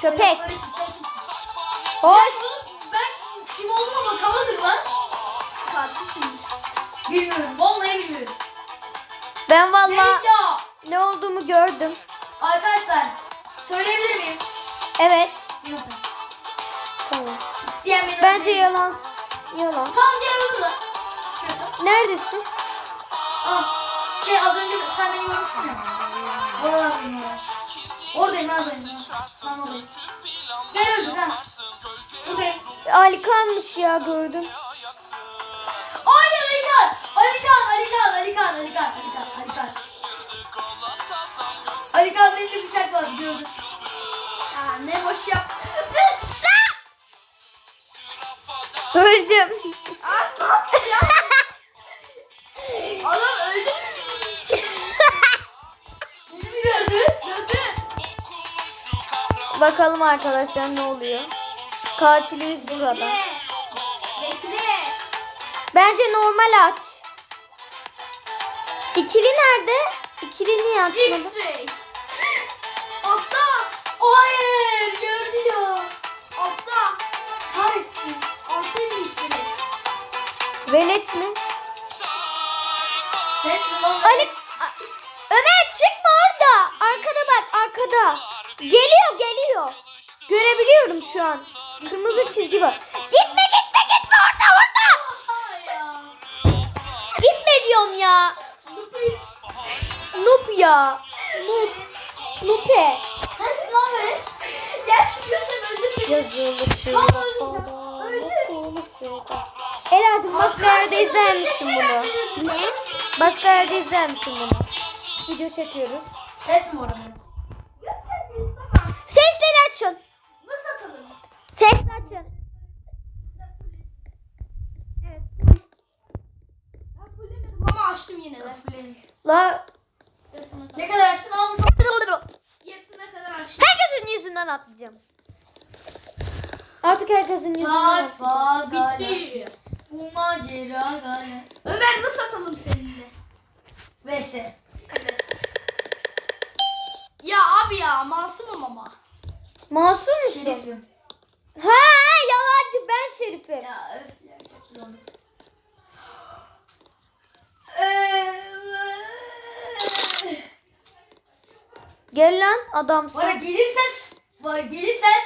Köpek. Hoş. Ben kim olduğuma bakamadım lan. Katilsin. Bilmiyorum. Vallahi bilmiyorum. Ben valla ya. ne olduğumu gördüm. Arkadaşlar söyleyebilir miyim? Evet. Yok. Tamam. İsteyen beni Bence yalan. Yalan. Tamam gel olur da. İstiyorsan. Neredesin? Ah. Şey az önce sen beni görmüştün ya. Oralardayım ya. Oradayım ya. Tamam oradayım. Gel öldür ha. Buradayım. Alikan'mış ya gördüm. Aynen Alikan. Alikan, Alikan, Alikan, Alikan, Alikan, Alikan. Alikan elinde bıçak var gördüm. Ya ne boş yap. Gördüm. Adam öldü? Beni mi gördü? Gördü. Bakalım arkadaşlar ne oluyor. Katilimiz burada. Bence normal aç. İkili nerede? İkili niye açmadı? X-ray. Atla. Hayır gördü ya. Atla. Kahretsin. Altıymış benim. Velet mi? Ali... Ömer çıkma orada. Arkada bak arkada. Geliyor geliyor. Görebiliyorum şu an. Kırmızı çizgi var. Gitme gitme gitme orada orada. Gitme diyorum ya. Noob ya. Noob. Noobe. Sensin lan. Gel çıkıyorsan öldür beni. Yazılı şey. Herhalde başka yerde izler misin bunu? Ne? Başka yerde izler misin bunu? Video çekiyoruz. Ses mi orada? Ses açın. Ben fullemedim ama açtım yine de. La Ne kadar açtın almış. Yarısına kadar açtım. herkesin yüzünden atlayacağım. Artık herkesin yüzünden atlayacağım. Tayfa bitti. Bu macera gale. Ömer nasıl atalım seninle? Vs. Evet. Ya abi ya masumum ama. Masum musun? Şerifim. Ha yalancı ben şerifim. Ya öf ya çok. Gel lan adamsın. Bana gelirsen bana gelirsen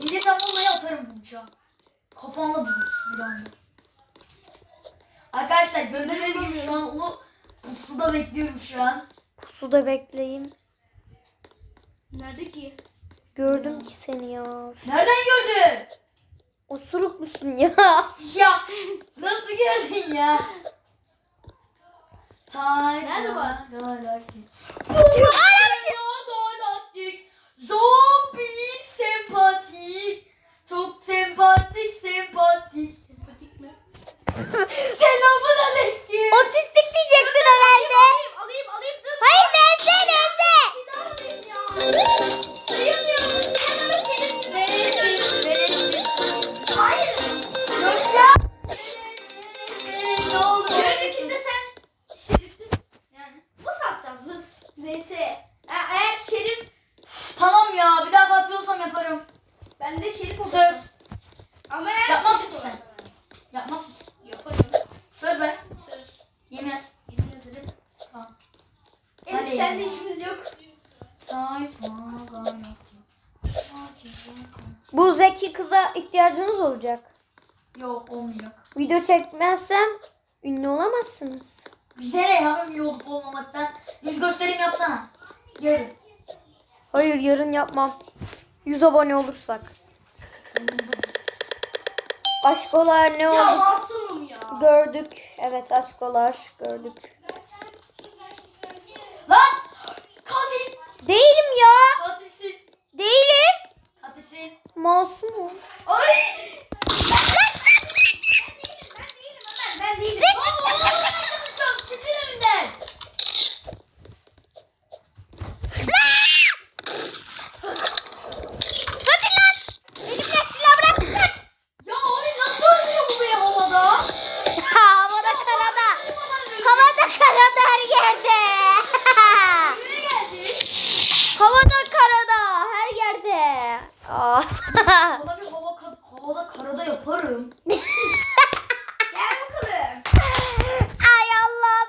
gelirsen vallahi atarım bu uçağı. Kafanla bulursun bir anda. Arkadaşlar gördüğünüz gibi şu an onu pusuda bekliyorum şu an. Suda bekleyeyim. Nerede ki? Gördüm ki seni ya. Nereden gördün? Osuruk musun ya? Ya nasıl gördün ya? Tayfa Nerede? Galaktik. Aramışım. Galaktik. Zombi sempatik. Çok sempatik sempatik. Sempatik mi? Selamun aleyküm. Otistik diyecektin herhalde. Alayım alayım alayım. Hayır VS VS. ihtiyacınız olacak. Yok olmayacak. Video çekmezsem ünlü olamazsınız. Bize ne ya ünlü olup olmamaktan. Yüz gösterim yapsana. Gel. Hayır yarın yapmam. 100 abone olursak. Aşkolar ne Ya oldu? masumum ya. Gördük. Evet aşkolar gördük. Lan! Katil! Değilim ya. Katilsin. Değilim. Katilsin. Masumum. Ay! Ben değilim. Çıkın Sana bir hava havada karada yaparım. Gel bakalım. Ay Allah'ım.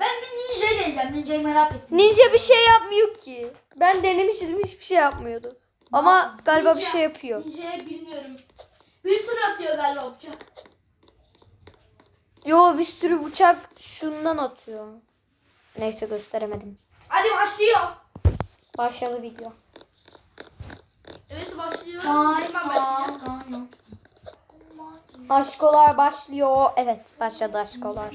Ben bir ninja'yı deneyeceğim. Ninja'yı merak ettim. Ninja bir şey yapmıyor ki. Ben denemiştim hiçbir şey yapmıyordu. Ama galiba bir Ninja- şey yapıyor. Ninja'ya bilmiyorum. Bir sürü atıyor galiba. Yo bir sürü bıçak şundan atıyor. Neyse gösteremedim. Hadi başlıyor. Başladı video. Evet başlıyor. Aşkolar başlıyor. Evet başladı aşkolar.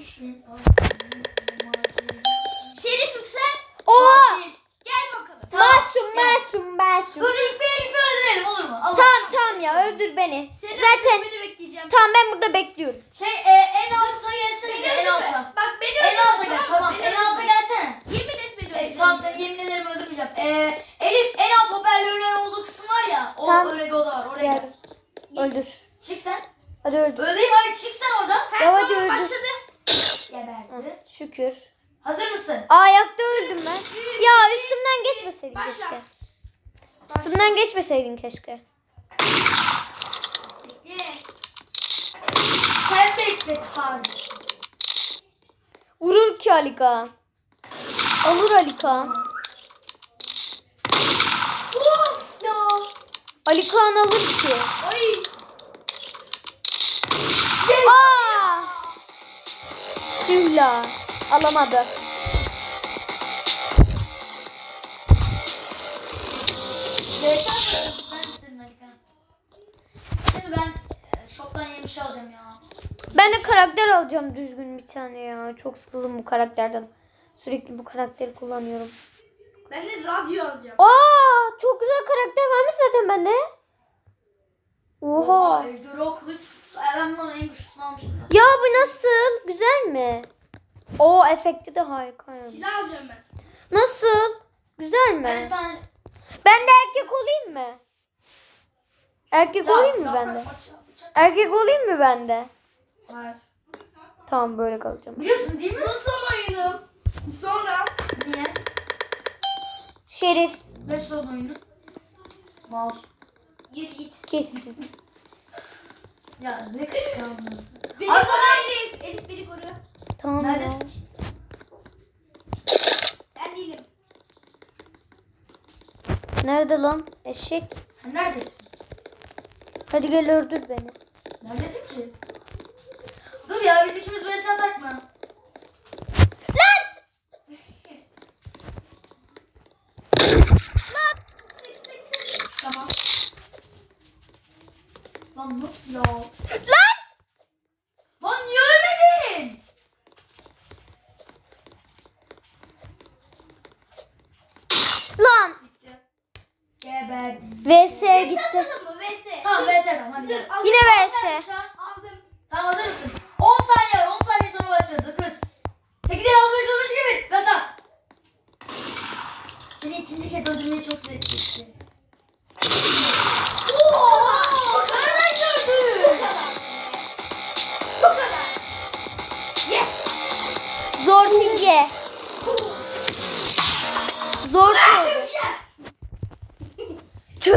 Şerifim sen. Oha! Gel bakalım. Masum masum masum. Dur ilk bir Elif'i öldürelim olur mu? Allah. Tamam tamam ya öldür beni. Seni Zaten beni bekleyeceğim. tamam ben burada bekliyorum. Şey e, en alta gelsene. Beni En öldürme. alta. Bak beni En öldürme, alta gel tamam. Beni En alta öldürme. gelsene. Yemin et E, tamam seni yemin ederim öldürmeyeceğim. E, Elif en alt hoparlörlerin olduğu kısım var ya. O Tamam. öyle bir oda var. Oraya Gel. gel. Öldür. Çık sen. Hadi öldür. Öldeyim hadi çık sen oradan. Ha, Ya hadi tamam öldür. başladı. Geberdi. Şükür. Hazır mısın? Aa, Ayakta öldüm ben. Ya üstümden geçmeseydin Başla. keşke. Üstümden geçmeseydin keşke. Ye. Sen bekle kardeşim. Vurur ki Alikan. Alır Alikan. Of ya. Alikan alır ki. Ay. Aa! Alamadı. Alikan. Şimdi ben e. Ben de karakter alacağım düzgün bir tane ya. Çok sıkıldım bu karakterden. Sürekli bu karakteri kullanıyorum. Ben de radyo alacağım. Aa, çok güzel karakter varmış zaten bende. Oha. Ejderha kılıç kutusu. Ay, Ben bundan en güçlüsünü almıştım. Ya bu nasıl? Güzel mi? O efekti de harika. yani. Silah alacağım ben. Nasıl? Güzel Ben bir mi? tane... Ben de erkek olayım mı? Erkek olayım mı Ya, ben de? yaprak, bıçak, bıçak. Erkek olayım mı ben de? Hayır. Tamam böyle kalacağım. Biliyorsun değil mi? Bu son oyunum. Sonra Niye? Şerif Ne son oyunu? Mouse. yürü git. kesin. Ya ne kıskandın. Beni Arkadaş- koru Elif. Elif beni koru. Tamam ya. Neredesin? Ben değilim. Nerede lan? Eşek. Sen neredesin? Hadi gel öldür beni. Neredesin ki? Dur ya biz ikimiz böyle sen takma. Tamam. Lan nasıl ya? Lan! Lan niye ölmedin? Lan! Gitti. Geberdim. VS gitti. Mı? VS. Tamam aldım. Yine VS.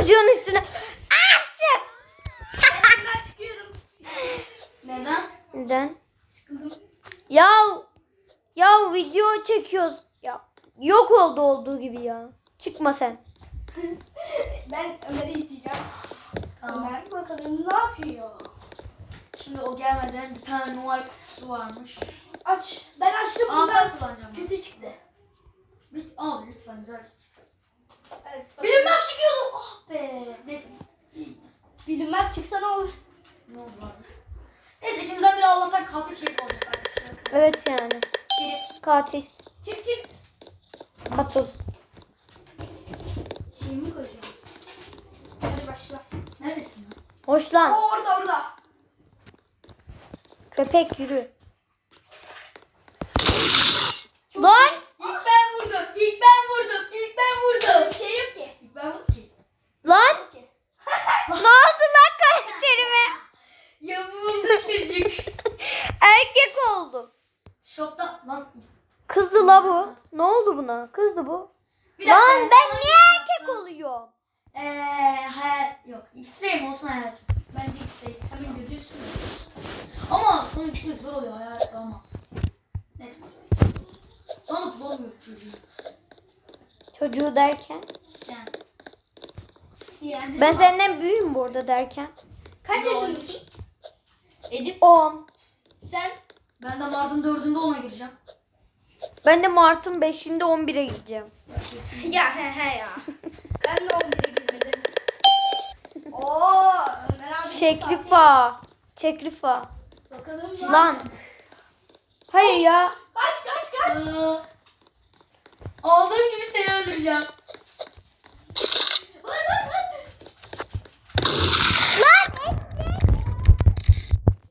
Çocuğun üstüne. Açık. Neden? Neden? Sıkıldım. Ya ya video çekiyoruz. Ya yok oldu olduğu gibi ya. Çıkma sen. Ben Ömer'i iteceğim. Tamam. Ömer bakalım ne yapıyor? Şimdi o gelmeden bir tane Noel kutusu varmış. Aç. Ben açtım bundan. Anahtar kullanacağım. Kötü çıktı. Bir, abi lütfen güzel. Evet. Bilinmez çıkıyordu. Ah be. Neyse. Bilinmez çıksa ne olur? Ne oldu abi? Neyse ikimizden biri Allah'tan katil şerif olacak. Evet yani. Şerif. Katil. Çık çık. Katıl. Şeyimi koyacağım. Hadi başla. Neredesin lan? Hoş lan. O orada orada. Köpek yürü. Lan. İlk ben vurdum. İlk ben vurdum. İlk ben vurdum. Bir şey yok ki. İlk ben vurdum ki. Lan. Yok ki. ne oldu lan karakterime? Yamuğum çocuk. Erkek oldum. Şokta lan. Buna? Kızdı bu. Bir dakika, Lan ben niye erkek oluyorum? Eee hayal yok. X-ray mi olsun hayat? Bence X-ray. Hemen görüyorsun. Ama sonu gitmek zor oluyor daha mantıklı. Neyse. Sonra bulamıyor çocuğu. Çocuğu derken. Sen. Yani. Ben senden büyüğüm bu arada derken. Kaç yaşındasın? Elif. 10. Sen? Ben de Mart'ın dördünde ona gireceğim. Ben de Mart'ın 5'inde 11'e gideceğim. Ya he he ya. ben de 11'e girmedim. Oo, Ömer abi. Şekrifa. Çekrifa. Bakalım Lan. Hayır ya. Kaç kaç kaç. Aa, Aldığım gibi seni öldüreceğim. Vay vay vay. Lan.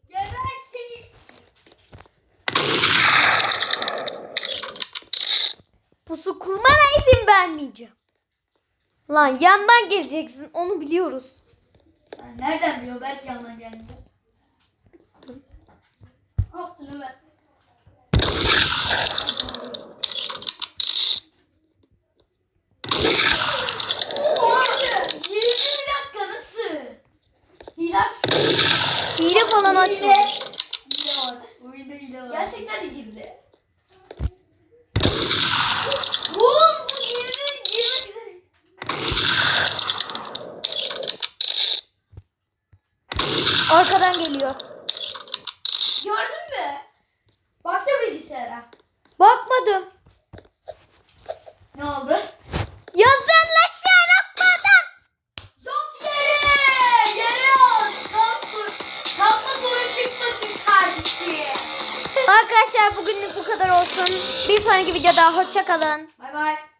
Geber seni. Pusu kurmana izin vermeyeceğim. Lan yandan geleceksin onu biliyoruz. Yani nereden biliyor? Belki yandan gelmeyecek. Ne yaptın Ömer? Oha! 20 dakika nasıl? Hilal Hile falan açma. Hile var. Oyunda hile var. Gerçekten de girdi. Oğlum bu girdi. Girmek üzere. Arkadan geliyor. Gördün mü? Baktı bilgisayara. Bakmadım. Ne oldu? Yazarlaşan atmadan. Yat yere! Yere yat! Kalk Kalkma sorun çıkmasın kardeşim. Arkadaşlar bugünlük bu kadar olsun. Bir sonraki videoda hoşça kalın. Bay bay.